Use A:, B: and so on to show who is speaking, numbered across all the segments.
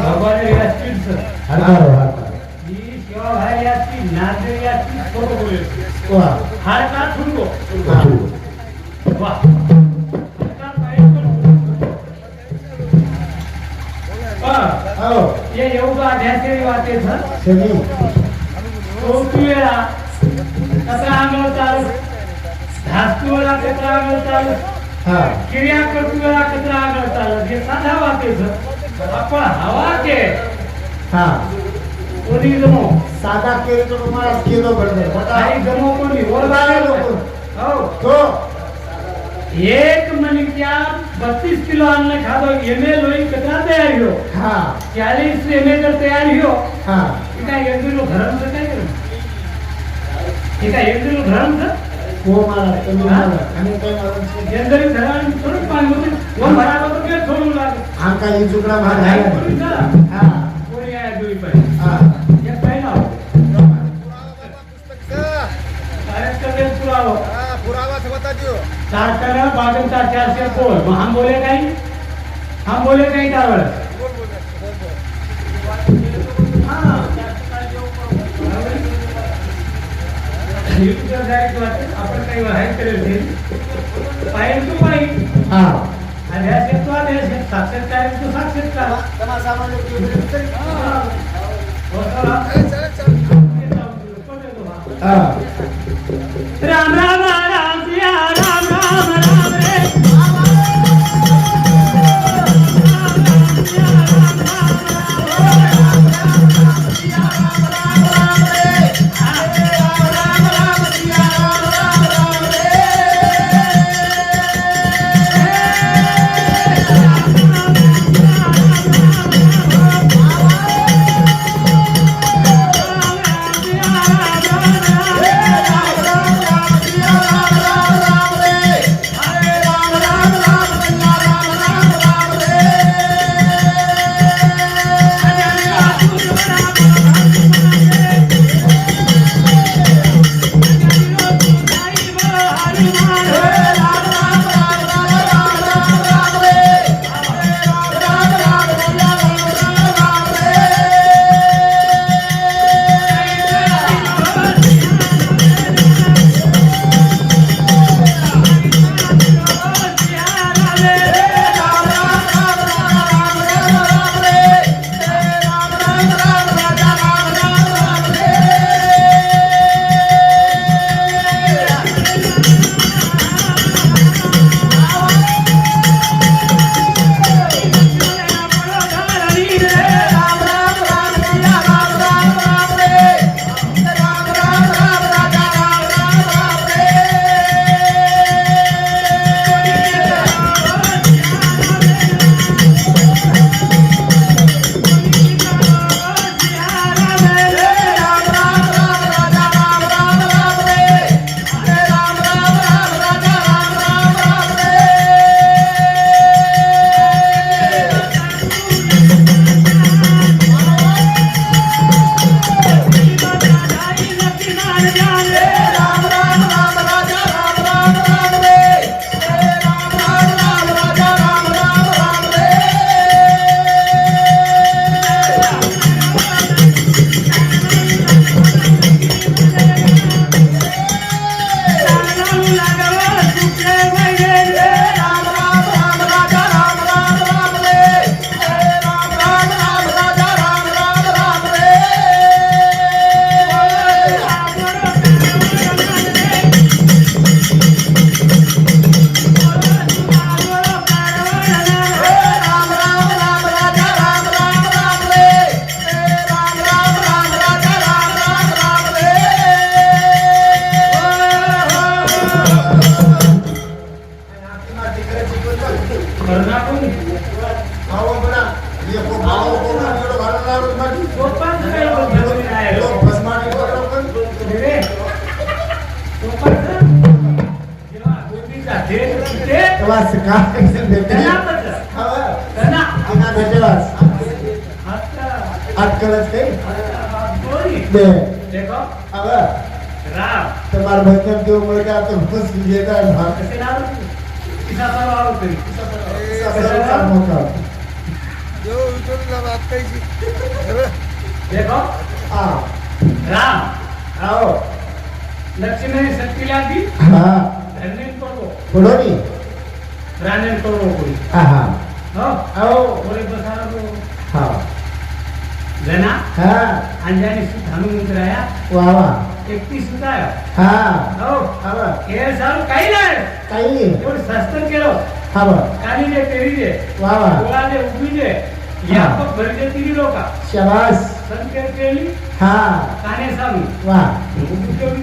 A: भगवान याची
B: हरकारो हरकारो
A: ही शिवा भाई याची नांदेड याची फोटो बोलतो
B: वा.
A: हार का
B: हा.
A: वा. हा,
B: हो.
A: ये वाटे सर. वेळा कचरा आंगळ चालू. धास्तू वेळा कचरा आंगळ चालू.
B: हा.
A: क्रिया करतू वेळा कचरा आंगळ चालू. हे साधा वाटे सर. आपण हवा के?
B: हा.
A: कोणी जमो?
B: साधा केली तर तुम्हाला किलो पडतो
A: काही जमो कोणी? वर लागेल हो.
B: तो
A: एक मणिक्या बत्तीस किलो अन्न खादो. एम ए लोई कचरा तयार हो
B: हा.
A: चालीस एम ए जर तयार हो
B: हा.
A: ठीक आहे एक किलो तर काय करू? ठीक आहे एक किलो तर
B: हो मला तुम्ही मला आणि काय मला
A: जनधरी थोडं पाणी होते तर काय सोडून लागेल
B: चुकडा भाग हा
A: कोणी आहे दुई पण
B: हा.
A: एक पहिला कार्यक्रम पुरावा. चार बाजूचा चारशे पोल मग हम बोले काही? हम बोले काही त्यावेळेस
C: बोल बोल बोल बोल
A: हा. युट्यूबवर जायचं वाटतं, आपण काही वाहायचं करेल ते. पाहिजे तू पाहिजे.
B: हा
A: अध्यास येतो अध्यास येतो. साक्षात्कार येतो साक्षात्कार.
C: तमा सामान लोग की तरी
A: हा. राम
B: તમારા ભજન કેવું મળે કે આ તો ખુશ લીધા
A: देखो
B: हा
A: राम
B: आओ
A: लक्ष्मी शक्तीला दी
B: हा
A: धन्य करतो
B: पुढोनी हा हो आओ
A: कोणी बसायला नको.
B: हा
A: जना अंजानी एकटी
B: हो
A: हे काही नाही
B: काही
A: एवढं शस्त्र केलं
B: हा बा
A: काली दे पेरी दे
B: वा वा.
A: गोळा दे उभी दे या पण भरते तिरी लोक.
B: शाबास.
A: संकेत केली?
B: हा.
A: काने सांगू
B: वा.
A: उभी ठेवली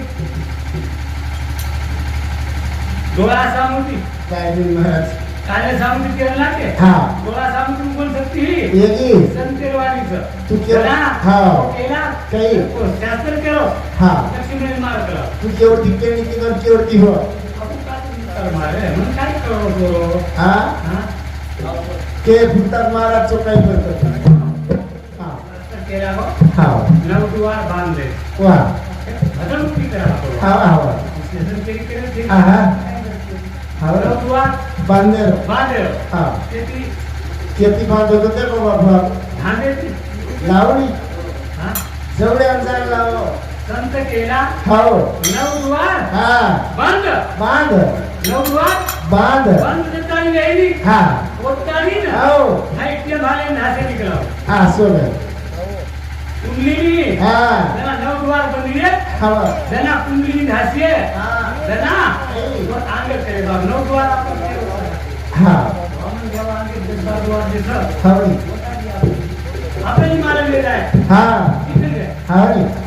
A: डोळा सामुती.
B: काय बिल महाराज?
A: काने केलं लागते
B: हा.
A: डोळा सामुती कोण शकती
B: येगी
A: संतेरवाडीचं
B: तू केलं? हा.
A: तो केला?
B: काही?
A: तो शास्त्र केलं?
B: हा.
A: लक्ष्मी मार केला.
B: तू केवढी केली ती केवढी हो
A: आपण काय तुम्ही मारे मग काय करू
B: हा?
A: हा?
B: ते फुटतात महाराज तो काही करतो हा. हा? वा. हा हा हा, हा. हा. बांधेर हा. खेती बांधत होते बाबा लावणी.
A: हा?
B: जेवढे अंतर लाव
A: संत केला.
B: हो.
A: नवदुवार
B: हा.
A: बंद.
B: बांध.
A: नवदुवार
B: बांध.
A: बंद देतानी गेली
B: हा.
A: ओतानी ना.
B: हो.
A: हाईटले भाले नासे निकलाव
B: हा सोड.
A: कुंडलिनी
B: हा.
A: त्यांना नवदुवार बंदिले
B: हा.
A: त्यांना कुंडलिनी घासिये
B: हा.
A: त्यांना अंग करे बाब नवदुवार आपण केलं.
B: हा.
A: आपण मला वेळ आहे
B: हा.
A: वेळ?
B: हवडी
A: हा.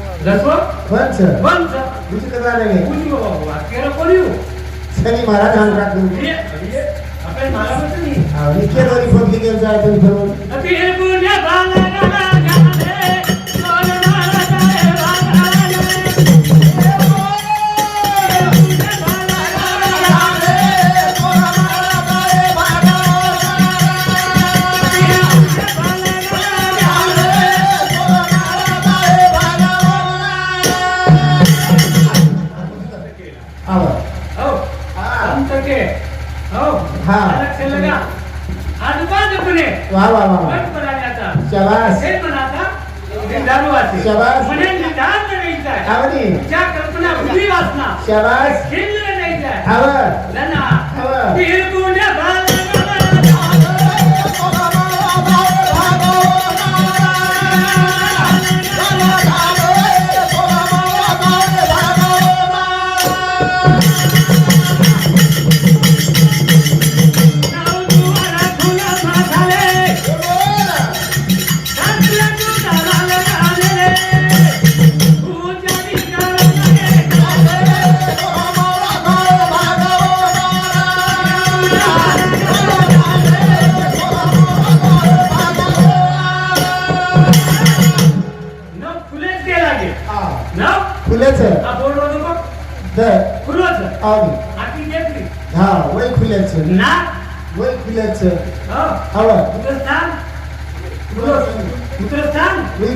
A: दसवं तो बंद
B: हा
A: दसवं
B: पंच
A: बंद
B: तुझी कथा नाही
A: कुणी बाबा केलं कोणी हो?
B: शनी महाराज हाण राखून
A: हे, हे, आपण मला
B: हो. हवं
A: उतरस्थान. उतरस्थान.
B: वय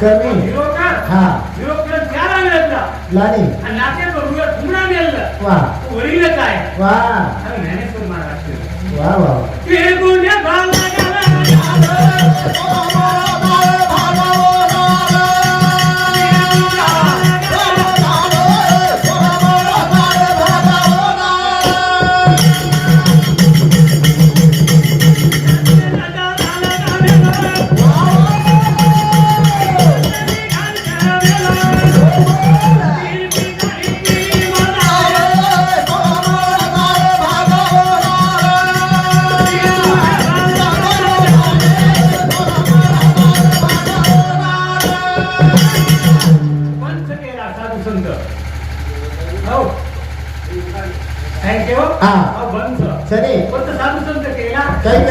B: ಕರಿ ಯುರೋಕ
A: ಹಾ
B: ಯುರೋಕ ಯಾರಾಗ ಇಲ್ಲ ಲಾನಿ ನಾಚೆ
A: ಬರುಗ
B: ಕುಮಣ ಮೇಲ್ಲ
A: ವಾ
B: ಒರಿಲಕಾಯ ವಾ ನಾನು ಮ್ಯಾನೇಜ್
A: ಮಾಡಿ
B: ಮಾಡ್ತೀನಿ ವಾ ವಾ ಏ ಗುಣ
A: ಬಾ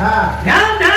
B: ha. Não,
A: não.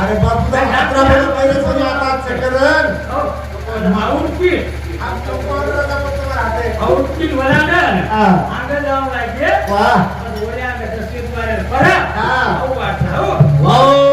B: अरे बापू अकरा महिने पहिले कोणी आता सेकंड
A: हो. आउटफिट
B: वा
A: आउटफिट वराडन
B: हा.
A: आगे जाऊन लागे पण ओल्या अंगाचं सीट वारेल. बरं?
B: हा.
A: हो, वाटलं, हो.
B: हो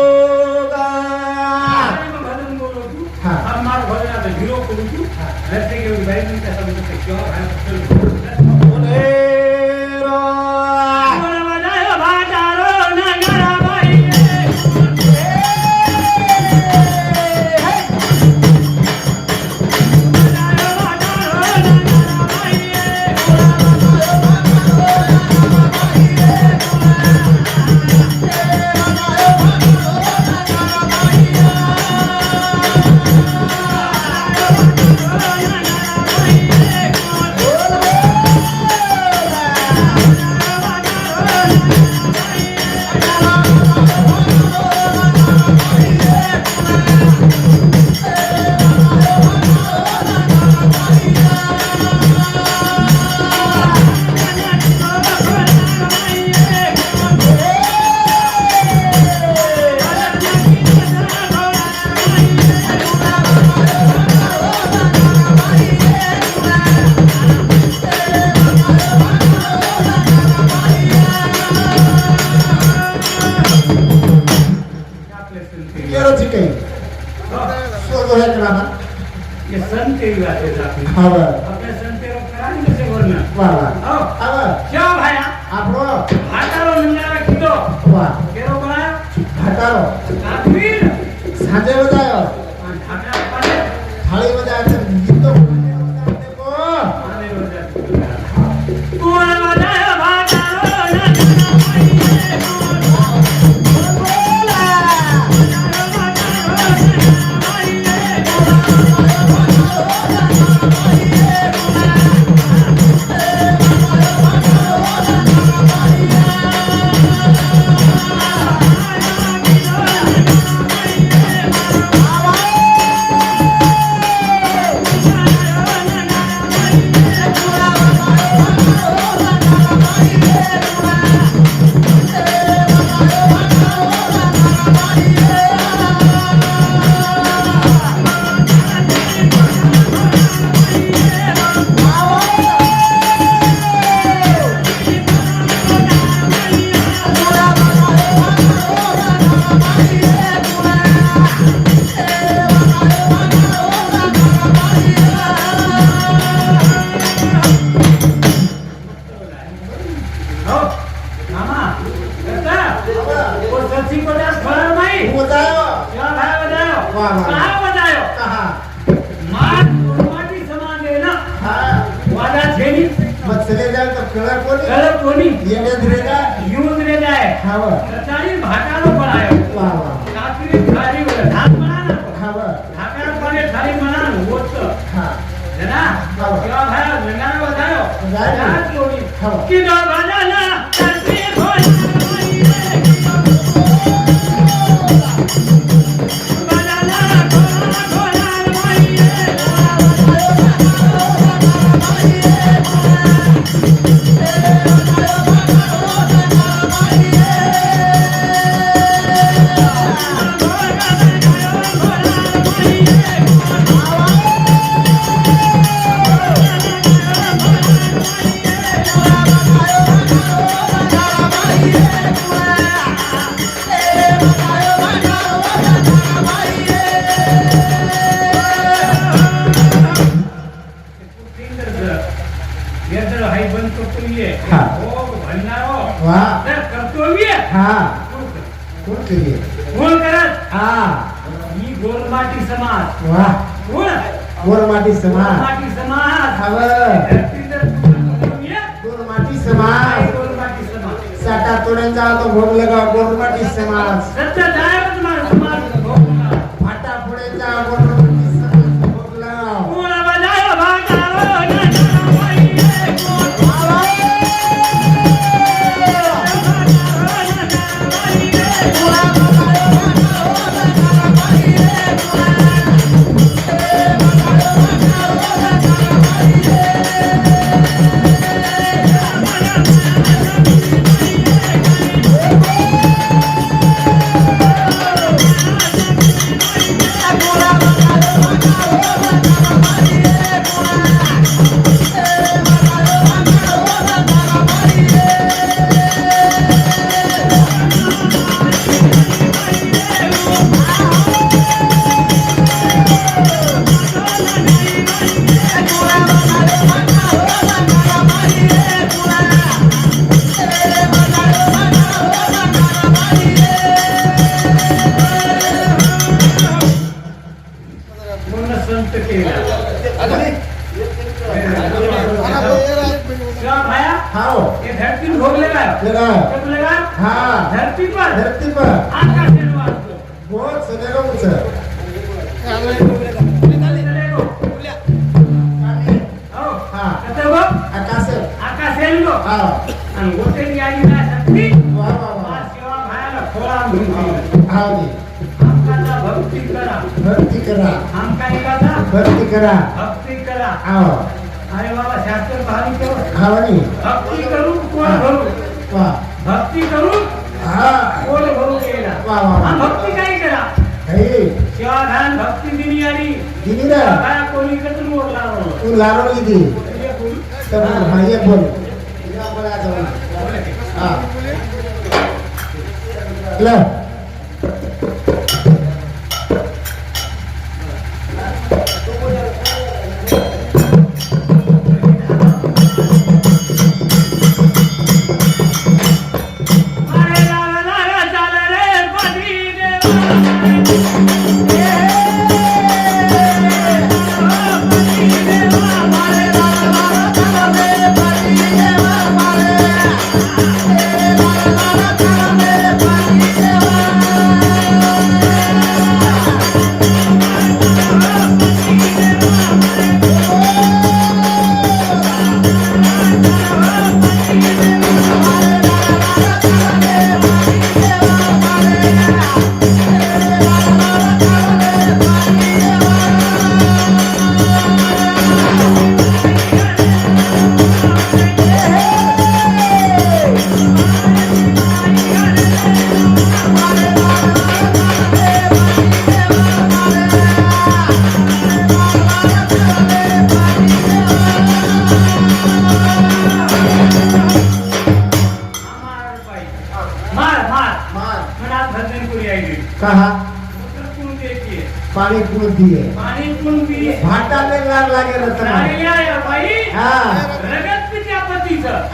A: संत हो. ये संत ही बातें जाती अपने संत लोग करा नहीं जैसे वरना हो क्या भाया भाटारो नंगारा खिदो केरो बनाया काफिर ढाका पाले आने हो. मामा कसा वो Yeah. समाज
B: साठा तोड्यांचा तो भोग लगा गोरमाटी समाज
A: सत्य आकाश.
B: आकाश हाँ.
A: आणि आली ना शक्ती वा सेवा भायला म्हणून
B: हाँ
A: आमकाचा भक्ती करा.
B: भक्ती करा.
A: आमका एकाचा
B: भक्ती करा.
A: भक्ती करा.
B: आओ
A: अरे बाबा शास्त्र भावी केवळ
B: हाँ नी
A: भक्ती करू कोण भरू?
B: वाह
A: भक्ती करू
B: हाँ.
A: कोण भरू केला
B: वा, वा, वा.
A: हा भक्ती काय करा?
B: हे.
A: शिवाधान भक्ती दिनी आली
B: दिली ना.
A: काय कोणी कतून मोडला म्हणून.
B: तू. हाँ ये बोल या बोला जाओ हाँ ले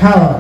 B: hawa